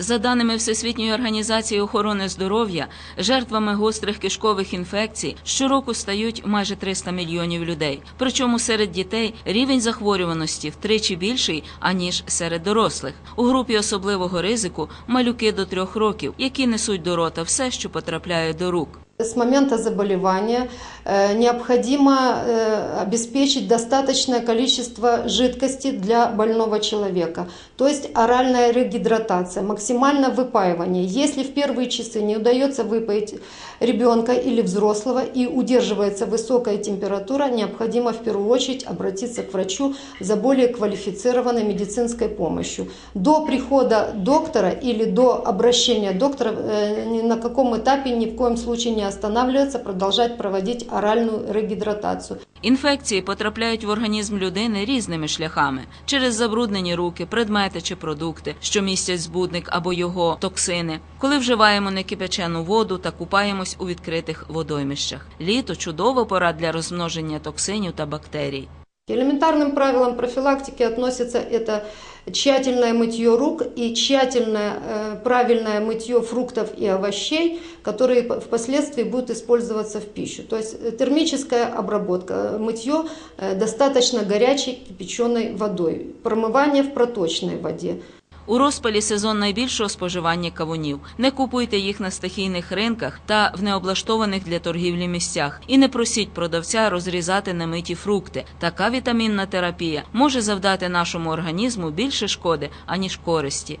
За даними Всесвітньої організації охорони здоров'я, жертвами гострих кишкових інфекцій щороку стають майже 300 мільйонів людей. Причому серед дітей рівень захворюваності втричі більший аніж серед дорослих. У групі особливого ризику малюки до трьох років, які несуть до рота все, що потрапляє до рук. С момента заболевания э, необходимо э, обеспечить достаточное количество жидкости для больного человека, то есть оральная регидратация, максимальное выпаивание. Если в первые часы не удается выпаять ребенка или взрослого и удерживается высокая температура, необходимо в первую очередь обратиться к врачу за более квалифицированной медицинской помощью. До прихода доктора или до обращения доктора э, ни на каком этапе ни в коем случае не останавливаться, продолжать проводить оральную регидратацию. Інфекції потрапляють в організм людини різними шляхами через забруднені руки, предмети чи продукти, що містять збудник або його токсини, коли вживаємо некипячену воду та купаємось у відкритих водоймищах. Літо чудова пора для розмноження токсинів та бактерій. Элементарным правилам профилактики относится это тщательное мытье рук и тщательное э, правильное мытье фруктов и овощей, которые впоследствии будут использоваться в пищу. То есть э, термическая обработка, э, мытье достаточно горячей кипяченой водой, промывание в проточной воде. У розпалі сезон найбільшого споживання кавунів. Не купуйте їх на стихійних ринках та в необлаштованих для торгівлі місцях. І не просіть продавця розрізати немиті фрукти. Така вітамінна терапія може завдати нашому організму більше шкоди, аніж користі.